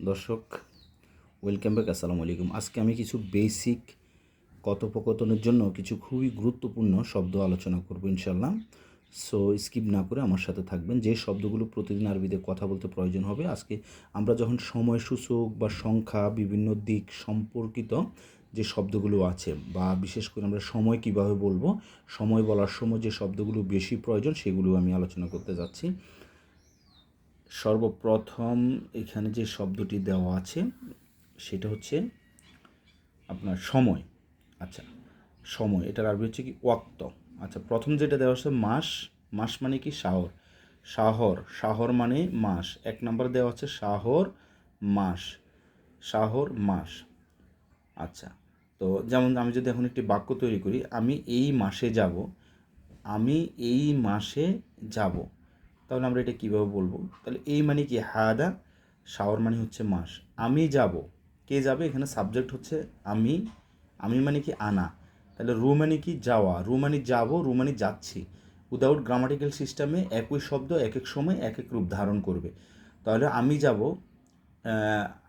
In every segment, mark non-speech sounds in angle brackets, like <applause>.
দর্শক welcome back আসসালামু আলাইকুম। আজকে আমি কিছু বেসিক কথোপকথনের জন্য কিছু খুবই গুরুত্বপূর্ণ শব্দ আলোচনা করব ইনশাল্লাহ সো স্কিপ না করে আমার সাথে থাকবেন। যে শব্দগুলো প্রতিদিন আরবিতে কথা বলতে প্রয়োজন হবে, আজকে আমরা যখন সময় সূচক বা সংখ্যা, বিভিন্ন দিক সম্পর্কিত যে শব্দগুলো আছে বা বিশেষ করে আমরা সময় কীভাবে বলব, সময় বলার সময় যে শব্দগুলো বেশি প্রয়োজন, সেগুলো আমি আলোচনা করতে যাচ্ছি। সর্বপ্রথম এখানে যে শব্দটি দেওয়া আছে, সেটা হচ্ছে আপনার সময়। আচ্ছা সময়, এটার আরবি হচ্ছে কি ওয়াক্ত। আচ্ছা প্রথম যেটা দেওয়া হচ্ছে মাস মাস মানে কি শাহর শাহর শাহর মানে মাস। এক নম্বর দেওয়া হচ্ছে শাহর মাস। শাহর মাস। আচ্ছা তো যেমন আমি যদি এখন একটি বাক্য তৈরি করি, আমি এই মাসে যাব, আমি এই মাসে যাব। তাহলে আমরা এটা কীভাবে বলব? তাহলে এই মানে কি? হাদা শাওয়ার মানে হচ্ছে মাস। আমি যাব। কে যাবে? এখানে সাবজেক্ট হচ্ছে আমি। আমি মানে কি? আনা। তাহলে রু মানে কি? যাওয়া। রু মানে যাব, রু মানে যাচ্ছি। উইদাউট গ্রামাটিক্যাল সিস্টেমে একই শব্দ এক এক সময় এক এক রূপ ধারণ করবে। তাহলে আমি যাব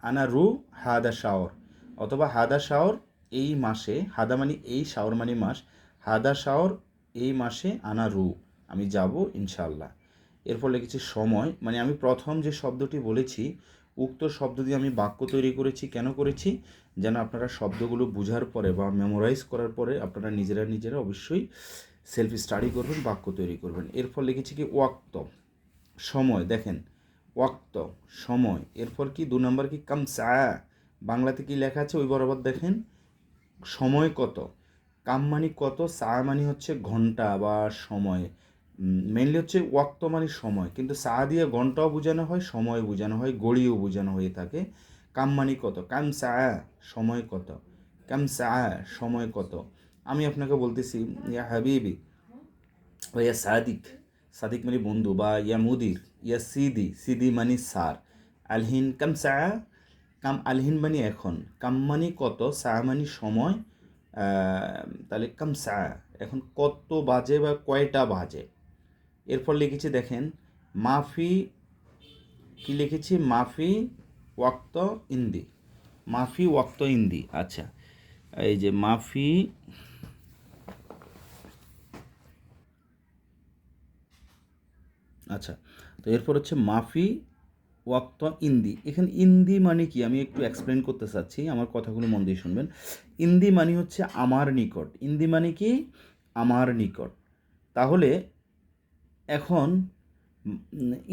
আনা রু হাদা শাওর অথবা হাদা শাওর এই মাসে, হাদা মানে এই শাওর মানে মাস। হাদা শাওর এই মাসে আনা রু। আমি যাব ইনশাল্লাহ এরপর লিখেছি সময় মানে আমি প্রথম যে শব্দটি বলেছি, উক্ত শব্দ দিয়ে আমি বাক্য তৈরি করেছি, কেন করেছি? যেন আপনারা শব্দগুলো বোঝার পরে বা মেমোরাইজ করার পরে আপনারা নিজেরা নিজেরা অবশ্যই সেলফ স্টাডি করবেন, বাক্য তৈরি করবেন। এরপর লিখেছি কি? ওয়াক্ত, সময়, দেখেন। ওয়াক্ত, সময়। এরপর কি? দু নম্বর কি? কাম সা বাংলাতে কি লেখা আছে? ওই বরাবর দেখেন। সময় কত? কাম মানে কত? সা মানে হচ্ছে ঘণ্টা বা সময়। মেনলি হচ্ছে ওয়াক্ত মানে সময়। কিন্তু সা দিয়ে ঘন্টাও বোঝানো হয়, সময় বোঝানো হয় গড়িও বোঝানো হয়ে থাকে। কাম মানে কত? কাম সা সময় কত? কাম সা সময় কত? আমি আপনাকে বলতেছি, ইয়া হাবিবি ও ইয়া সাদিক। সাদিক মানে বন্ধু, বা ইয়া মুদির, ইয়া সিদি সিদি মানে সার। আলহিন, কাম সা কাম আলহিন মানে এখন। কাম মানে কত? সা মানে সময়। তাহলে কাম সা এখন কত বাজে বা কয়টা বাজে? এরপর লিখেছি, দেখেন, মাফি কি লিখেছি? মাফি ওয়াক্ত ইন্দি। মাফি ওয়াক্ত ইন্দি। আচ্ছা এই যে মাফি আচ্ছা তো এরপর হচ্ছে মাফি ওয়াক্ত ইন্দি। এখানে ইন্দি মানে কি? আমি একটু এক্সপ্লেন করতে চাচ্ছি, আমার কথাগুলো মন দিয়ে শুনবেন। ইন্দি মানে হচ্ছে আমার নিকট। ইন্দি মানে কি? আমার নিকট। তাহলে এখন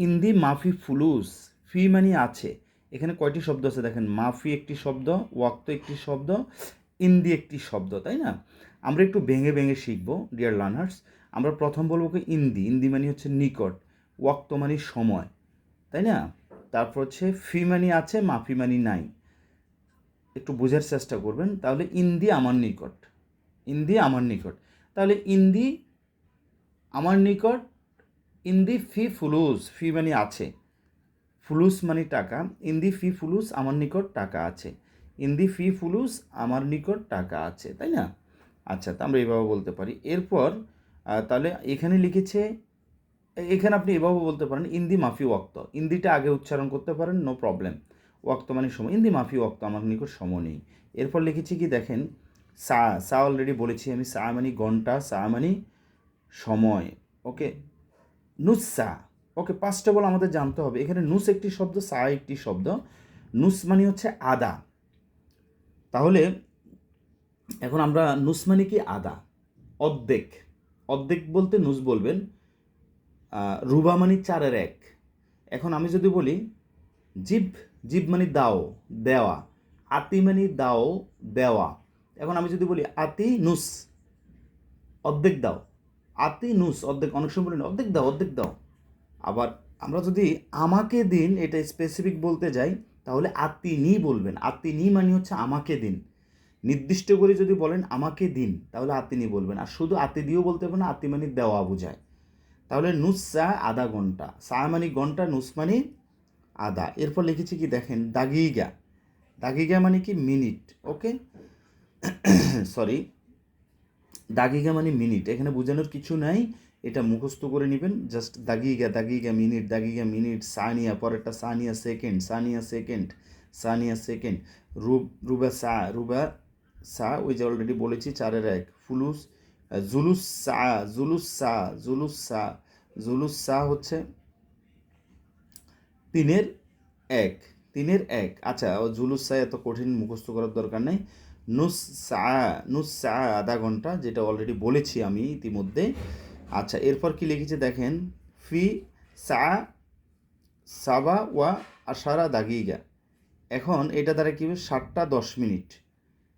ইন্দি মাফি ফুলুস, ফি মানে আছে। এখানে কয়টি শব্দ আছে দেখেন? মাফি একটি শব্দ, ওয়াক্ত একটি শব্দ, ইন্দি একটি শব্দ, তাই না? আমরা একটু ভেঙে ভেঙে শিখব ডিয়ার লার্নার্স আমরা প্রথম বলব কি ইন্দি। ইন্দি মানে হচ্ছে নিকট, ওয়াক্ত মানে সময়, তাই না? তারপর হচ্ছে ফি মানি আছে, মাফি মানি নাই। একটু বোঝার চেষ্টা করবেন, তাহলে ইন্দি আমার নিকট। ইন্দি আমার নিকট। তাহলে ইন্দি আমার নিকট ইন্দি ফি ফুলুস, ফি মানে আছে। ফুলুস মানে টাকা। ইন্দি ফি ফুলুস, আমার নিকট টাকা আছে। ইন্দি ফি ফুলুস, আমার নিকট টাকা আছে, তাই না? আচ্ছা তা আমরা এভাবে বলতে পারি। এরপর তাহলে এখানে লিখেছে, এখানে আপনি এভাবে বলতে পারেন ইন্দি মাফি ওয়াক্ত। ইন্দিটা আগে উচ্চারণ করতে পারেন, নো প্রবলেম। ওয়াক্ত মানে সময়। ইন্দি মাফি ওয়াক্ত, আমার নিকট সময় নেই। এরপর লিখেছি কি, দেখেন, সা সা অলরেডি বলেছি আমি, সা মানে ঘণ্টা, সা মানে সময়, ওকে? নুসা। ওকে পাঁচটা বল আমাদের জানতে হবে, এখানে নুস একটি শব্দ, সা একটি শব্দ। নুস মানে হচ্ছে আদা। তাহলে এখন আমরা নুস মানে কি আদা? অর্ধেক। অর্ধেক বলতে নুস বলবেন রুবা মানে চারের এক। এখন আমি যদি বলি, জিভ জিভ মানে দাও, দেওয়া। আতি মানে দাও, দেওয়া। এখন আমি যদি বলি আতি নুস, অর্ধেক দাও। আতি নুস অর্ধেক অনেক সময় বলি অর্ধেক দাও অর্ধেক দাও। আবার আমরা যদি আমাকে দিন, এটা স্পেসিফিক বলতে যাই, তাহলে আত্মিনি বলবেন। আত্মিনি মানে হচ্ছে আমাকে দিন। নির্দিষ্ট করে যদি বলেন আমাকে দিন, তাহলে আত্মিনি বলবেন। আর শুধু আতি দিয়েও বলতে পারেন আত্মি মানে দেওয়া বোঝায়। তাহলে নুস চা আধা ঘণ্টা। চা মানে ঘণ্টা, নুস মানে আদা এরপর লিখেছি কি দেখেন, দাগিগা। দাগিগা মানে কি? মিনিট ওকে সরি <coughs> দাগিগা মানে মিনিট। এখানে বোঝানোর কিছু নাই। এটা মুখস্থ করে নেবেন। জাস্ট দাগিগা দাগিগা মিনিট দাগিগা মিনিট, সানিয়া, পরেরটা সানিয়া সেকেন্ড সানিয়া সেকেন্ড সানিয়া সেকেন্ড। রুব, রুবা সা রুবা সা, ওই যে অলরেডি বলেছি, চারের এক। ফুলুস জুলুস সা জুলুস সা জুলুস সা জুলুস সা হচ্ছে তিনের এক তিনের এক। আচ্ছা জুলুস সা এত কঠিন মুখস্থ করার দরকার নেই। নুস সা নুস সা আধা ঘণ্টা, যেটা অলরেডি বলেছি আমি ইতিমধ্যে। আচ্ছা এরপর কি লিখেছে দেখেন? ফি সা, সাবা ওয়া আশারা দাগিগা। এখন এটা দ্বারা কী হবে? ষাটটা দশ মিনিট।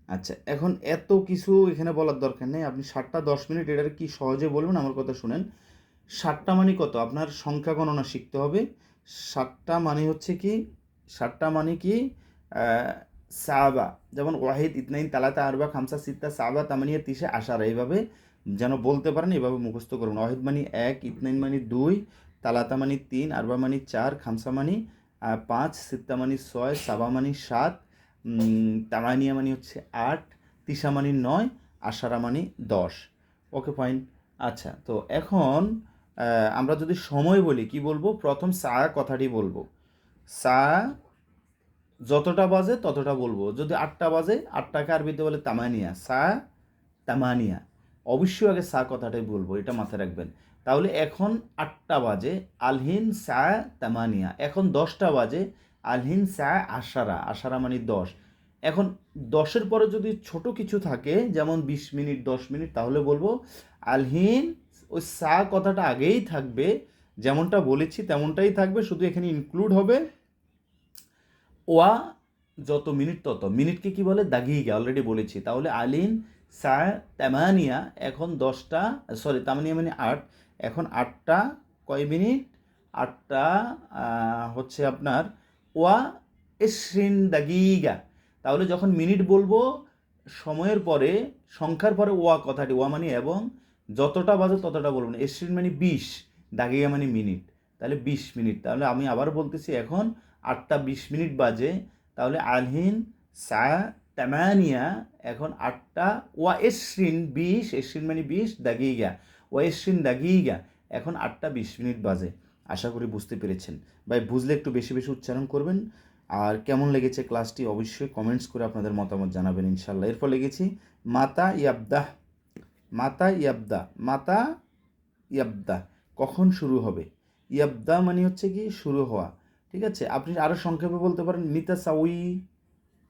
আচ্ছা এখন এত কিছু এখানে বলার দরকার নেই। আপনি ষাটটা দশ মিনিট এটার কি সহজে বলবেন? আমার কথা শুনেন। ষাটটা মানে কত? আপনার সংখ্যা গণনা শিখতে হবে। ষাটটা মানে হচ্ছে কি? ষাটটা মানে কি? সাবা, যেমন ওয়াহিদ, ইতনাইন, তালাতা আরবা খামসা সিত্তা সাবা, তামানিয়া তিসে আশারা, এইভাবে যেন বলতে পারেন, এইভাবে মুখস্থ করুন। ওয়াহিদ মানি এক, ইতনাইন মানি দুই, তালাতা মানে তিন, আরবা মানে চার, খামসা মানে পাঁচ সিত্তা মানে ছয়, সাবা মানে সাত তামানিয়া মানে হচ্ছে আট তিসা মানে নয়, আশারা মানে দশ। Okay, fine. আচ্ছা তো এখন আমরা যদি সময় বলি, কি বলব? প্রথম সা কথাটি বলব। সা যতটা বাজে ততটা বলব। যদি আটটা বাজে, আটটাকে আরবিতে বলে তামানিয়া, সা তামানিয়া। অবশ্যই আগে সা কথাটাই বলব, এটা মাথায় রাখবেন। তাহলে এখন আটটা বাজে আলহিন সা তামানিয়া। এখন দশটা বাজে আলহিন সা আশারা। আশারা মানে দশ। এখন দশের পরে যদি ছোট কিছু থাকে, যেমন বিশ মিনিট, দশ মিনিট, তাহলে বলব আলহিন ওই সা কথাটা আগেই থাকবে। যেমনটা বলেছি তেমনটাই থাকবে, শুধু এখানে ইনক্লুড হবে ওয়া যত মিনিট, তত। মিনিটকে কি বলে? দাগিগা অলরেডি বলেছি। তাহলে আলিন সা তামানিয়া, এখন দশটা সরি তামানিয়া মানে আট। এখন আটটা কয় মিনিট? আটটা হচ্ছে আপনার ওয়া এসরিন দাগিগা। তাহলে যখন মিনিট বলব, সময়ের পরে, সংখ্যার পরে ওয়া কথাটি, ওয়া মানে এবং যতটা বাজে ততটা বলব না। এসরিন মানে বিশ, দাগিগা মানে মিনিট। তাহলে বিশ মিনিট। তাহলে আমি আবার বলতেছি, এখন আটটা বিশ মিনিট বাজে, তাহলে আলহিন সা তামানিয়া, এখন আটটা, ওয়া এসরিন বিশ, এসরিন মানে বিশ, দাগিগা, ওয়া এসরিন দাগিগা, এখন আটটা বিশ মিনিট বাজে। আশা করি বুঝতে পেরেছেন। ভাই, বুঝলে একটু বেশি বেশি উচ্চারণ করবেন। আর কেমন লেগেছে ক্লাসটি অবশ্যই কমেন্টস করে আপনাদের মতামত জানাবেন ইনশাল্লাহ এরপর লেগেছি, মাতা ইয়াবদাহ মাতা ইয়াবদা মাতা ইয়াবদা, কখন শুরু হবে? ইয়াবদা মানে হচ্ছে কি, শুরু হওয়া। ঠিক আছে? আপনি আরও সংক্ষেপে বলতে পারেন, মিতা সাউই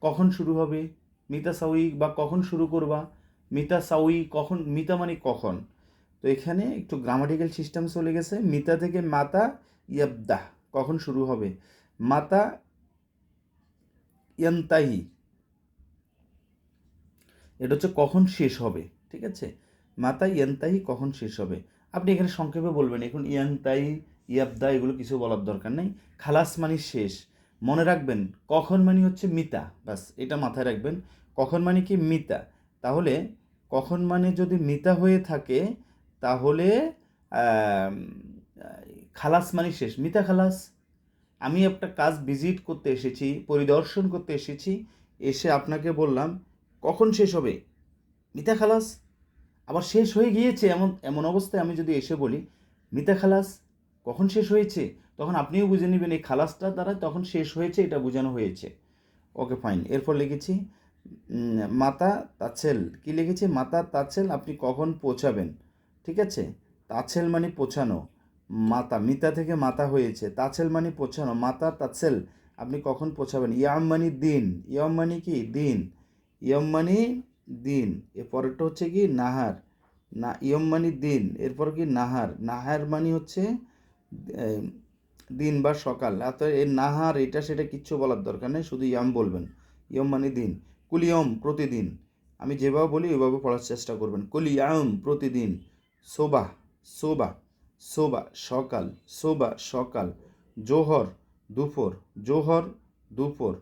কখন শুরু হবে? মিতা সাউই বা কখন শুরু করবা? মিতা সাউই কখন, মিতা মানে কখন? তো এখানে একটু গ্রামাটিক্যাল সিস্টেম চলে গেছে। মিতা থেকে মাতা ইয়াবদা কখন শুরু হবে? মাতা ইয়ান্তাহি। এটা হচ্ছে কখন শেষ হবে, ঠিক আছে? মাতা ইয়ান্তাহি কখন শেষ হবে? আপনি এখানে সংক্ষেপে বলবেন, এখন ইয়ান্তাহি ইয়াবদা, এগুলো কিছু বলার দরকার নেই। খালাস মানে শেষ। মনে রাখবেন, কখন মানে হচ্ছে মিতা। বাস এটা মাথায় রাখবেন, কখন মানে কি মিতা। তাহলে, কখন মানে যদি মিতা হয়ে থাকে, তাহলে খালাস মানে শেষ। মিতা খালাস, আমি একটা কাজ ভিজিট করতে এসেছি, পরিদর্শন করতে এসেছি, এসে আপনাকে বললাম, কখন শেষ হবে? মিতা খালাস। আবার শেষ হয়ে গিয়েছে, এমন এমন অবস্থায় আমি যদি এসে বলি, মিতা খালাস কখন শেষ হয়েছে? তখন আপনিও বুঝে নেবেন, এই খালাসটা দ্বারা তখন শেষ হয়েছে, এটা বোঝানো হয়েছে। ওকে ফাইন এরপর লিখেছি মাতা তাছেল। কি লিখেছি? মাতা তাছেল, আপনি কখন পৌঁছাবেন? ঠিক আছে? তাছেল মানে পৌঁছানো। মাতা, মিতা থেকে মাতা হয়েছে। তাছেল মানে পৌঁছানো। মাতা তাছেল, আপনি কখন পৌঁছাবেন? ইয়াম মানে দিন। ইয়ম মানে কি? দিন। ইয়ম মানে দিন। এর পরেরটা হচ্ছে কি? নাহার। না, ইয়ম মানে দিন। এরপর কি? নাহার। নাহার মানে হচ্ছে দিন বা সকাল অত এর নাহার, এটা সেটা কিচ্ছু বলার দরকার নেই, শুধু ইয়াম বলবেন। ইয়ম মানে দিন। কুলিয়ম প্রতিদিন। আমি যেভাবে বলি, ওইভাবে পড়ার চেষ্টা করবেন। কুলিয়াম প্রতিদিন। সোবা সোবা সোবা সকাল সোবা সকাল, জোহর, দুপুর জোহর, দুপুর,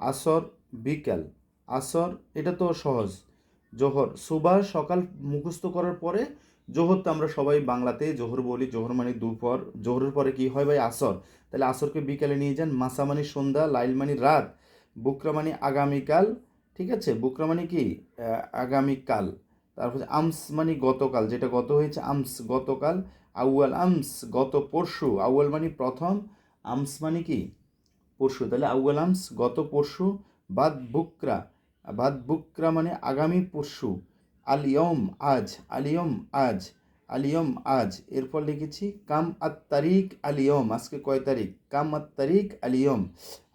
আসর, বিকাল, আসর, এটা তো সহজ। জোহর সুবা সকাল মুখস্থ করার পরে জোহর তো আমরা সবাই বাংলাতে জোহর বলি, জোহর মানে দুপুর। জোহরের পরে কি হয় ভাই? আসর। তাহলে আসরকে বিকালে নিয়ে যান মাসা মানে সন্ধ্যা, লাইল মানে রাত, বুকরা মানে আগামীকাল, ঠিক আছে? বুকরা মানে কি? আগামীকাল। তারপর আমস মানে গতকাল, যেটা গত হয়েছে আমস, গতকাল, আউয়াল আমস, গত পরশু। আউয়াল মানে প্রথম, আমস মানে কি? পরশু। তাহলে আউয়াল আমস, গত পরশু, বাদ বুকরা। বাদ বুকরা মানে আগামী পরশু। আলিয়ম আজ আলিয়ম আজ আলিয়ম আজ। এরপর লিখেছি, কাম আত তারিখ আলিয়ম আজকে কয় তারিখ? কাম আত তারিখ আলিয়ম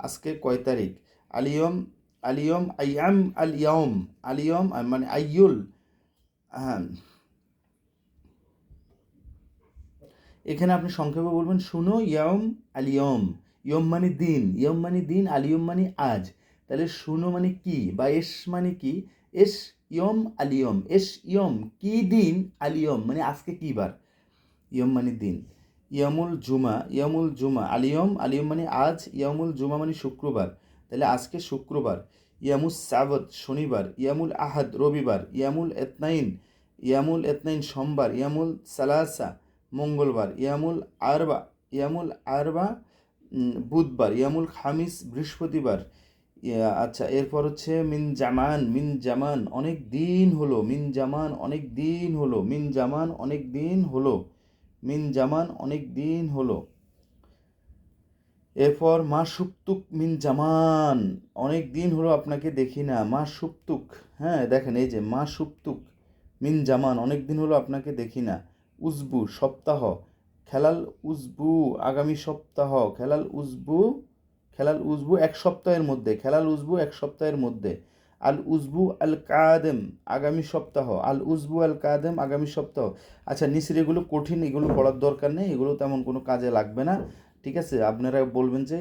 আজকে কয় তারিখ? আলিয়ম আলিয়ম আইয়াম আলিয়ম আলিয়ম মানে আইয়ুল হ্যাঁ এখানে আপনি সংক্ষেপে বলবেন, শুনো, ইয়ম আলিয়ম ইয়ম মানে দিন, ইয়ম মানে দিন আলিয়ম মানে আজ। তাহলে শুনো মানে কি, বা এস মানে কি? এস ইয়ম আলিয়ম এস ইয়ম, কি দিন আলিয়ম মানে আজকে কি বার? ইয়ম মানে দিন। ইয়ামুল জুমা ইয়ামুল জুমা। আলিয়ম আলিয়ম মানে আজ, ইয়ামুল জুমা মানে শুক্রবার। তাহলে আজকে শুক্রবার। ইয়ামুল সাবত, শনিবার। ইয়ামুল আহাদ, রবিবার। ইয়ামুল এতনাইন ইয়ামুল এতনাইন, সোমবার। ইয়ামুল সালাসা, মঙ্গলবার। ইয়ামুল আরবা ইয়ামুল আরবা বুধবার। ইয়ামুল খামিস, বৃহস্পতিবার। আচ্ছা এরপর হচ্ছে মিন জামান মিন জামান, অনেক দিন হলো, মিন জামান অনেক দিন হলো, মিন জামান অনেক দিন হলো, মিন জামান অনেক দিন হলো। এরপর, মা সুপ্তুক মিন জামান, অনেক দিন হলো আপনাকে দেখি না, মা সুপ্তুক হ্যাঁ দেখেন এই যে, মা সুপ্তুক মিন জামান অনেক দিন হলো আপনাকে দেখি না, উজবু সপ্তাহ, খেলাল উজবু, আগামী সপ্তাহ, খেলাল উজবু খেলাল উজবু এক সপ্তাহের মধ্যে, খেলাল উজবু এক সপ্তাহের মধ্যে। আল উজবু আল কাদেম, আগামী সপ্তাহ। আল উজবু আল কাদেম, আগামী সপ্তাহ। আচ্ছা নিচের এগুলো কঠিন, এগুলো পড়ার দরকার নেই, এগুলো তেমন কোনো কাজে লাগবে না, ঠিক আছে? আপনারা বলবেন যে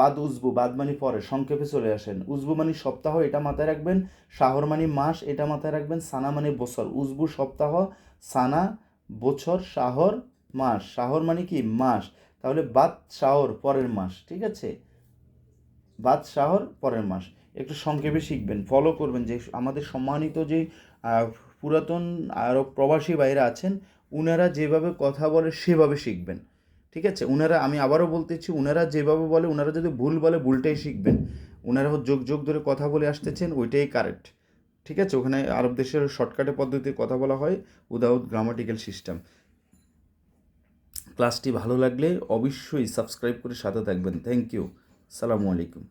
বাদ উজবু, বাদ মানে পরে, সংক্ষেপে চলে আসেন। উজবু মানে সপ্তাহ, এটা মাথায় রাখবেন। শাহর মানে মাস, এটা মাথায় রাখবেন। সানা মানে বছর। উজবু সপ্তাহ, সানা, বছর, শাহর, মাস। শাহর মানে কি? মাস। তাহলে বাদ শাহর পরের মাস, ঠিক আছে? বাদ শাহর পরের মাস। একটু সংক্ষেপে শিখবেন ফলো করবেন যে আমাদের সম্মানিত যে পুরাতন আরও প্রবাসী বাইরে আছেন, উনারা যেভাবে কথা বলে সেভাবে শিখবেন। ঠিক আছে? উনারা, আমি আবারও বলতেছি উনারা যেভাবে বলে, উনারা যদি ভুল বলে, ভুলটাই শিখবেন। উনারা যোগ যোগ ধরে কথা বলে আসতেছেন, ওইটাই কারেক্ট ঠিক আছে? ওখানে আরব দেশের শর্টকাটে পদ্ধতিতে কথা বলা হয় উইদাউট গ্রামাটিক্যাল সিস্টেম ক্লাসটি ভালো লাগলে অবশ্যই সাবস্ক্রাইব করে সাথে থাকবেন। থ্যাংক ইউ সালামু আলাইকুম।